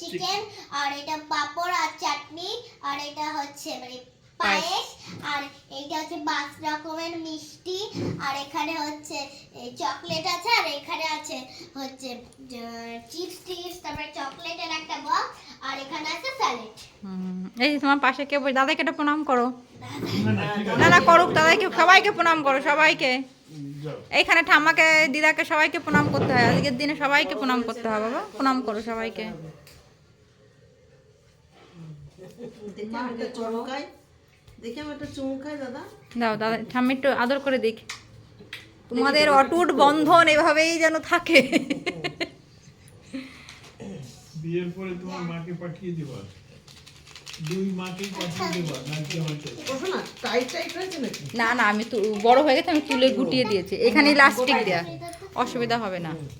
Chicken আর এটা পাঁপড় আর চাটনি আর এটা হচ্ছে মানে পায়েস। আর এইটা হচ্ছে পাঁচ রকমের মিষ্টি আর এখানে হচ্ছে চকলেট আছে আর এখানে আছে হচ্ছে চিপস টিপস তারপরে চকলেটের একটা বক্স আর এখানে আছে স্যালাড এই যে তোমার পাশে কে বসে দাদাকে একটা প্রণাম করো। না না করুক দাদাকে সবাইকে প্রণাম করো সবাইকে। এইখানে ঠাম্মাকে দিদাকে সবাইকে প্রণাম করতে হয়। আজকের দিনে সবাইকে প্রণাম করতে হয় বাবা। প্রণাম করো সবাইকে। দেখি দেখি দাও দাদা ঠাম্মি একটু আদর করে দিক তোমাদের অটুট বন্ধন এভাবেই যেন থাকে। বিয়ের পরে তোমার মাকে পাঠিয়ে দেবা। দুই মাকেই পাঠিয়ে দেবা নাকি হয়তো? না না না আমি তো বড় হয়ে গেছে আমি চুলে গুটিয়ে দিয়েছি। এখানে লাস্টিক দেওয়া অসুবিধা হবে না।